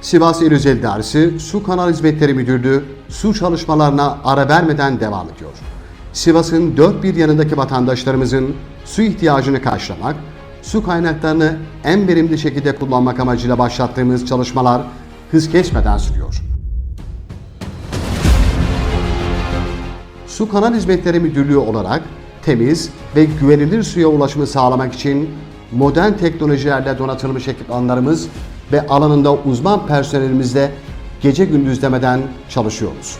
Sivas İl Özel İdaresi Su Kanal Hizmetleri Müdürlüğü su çalışmalarına ara vermeden devam ediyor. Sivas'ın dört bir yanındaki vatandaşlarımızın su ihtiyacını karşılamak, su kaynaklarını en verimli şekilde kullanmak amacıyla başlattığımız çalışmalar hız kesmeden sürüyor. Su Kanal Hizmetleri Müdürlüğü olarak temiz ve güvenilir suya ulaşımı sağlamak için modern teknolojilerle donatılmış ekipmanlarımız ve alanında uzman personelimizle gece gündüz demeden çalışıyoruz.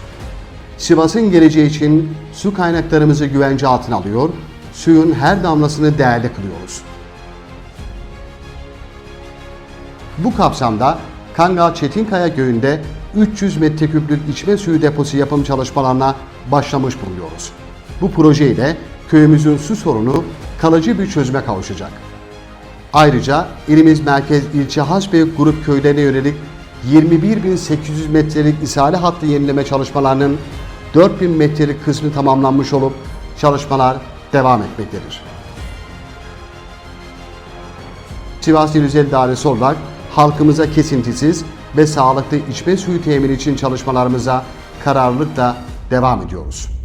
Sivas'ın geleceği için su kaynaklarımızı güvence altına alıyor, suyun her damlasını değerli kılıyoruz. Bu kapsamda Kangal Çetinkaya Göyü'nde 300 metreküplük içme suyu deposu yapım çalışmalarına başlamış bulunuyoruz. Bu proje ile köyümüzün su sorunu kalıcı bir çözüme kavuşacak. Ayrıca ilimiz merkez ilçe Hasbey grup köylerine yönelik 21.800 metrelik isale hattı yenileme çalışmalarının 4000 metrelik kısmı tamamlanmış olup çalışmalar devam etmektedir. Sivas İl İdaresi olarak halkımıza kesintisiz ve sağlıklı içme suyu temini için çalışmalarımıza kararlılıkla devam ediyoruz.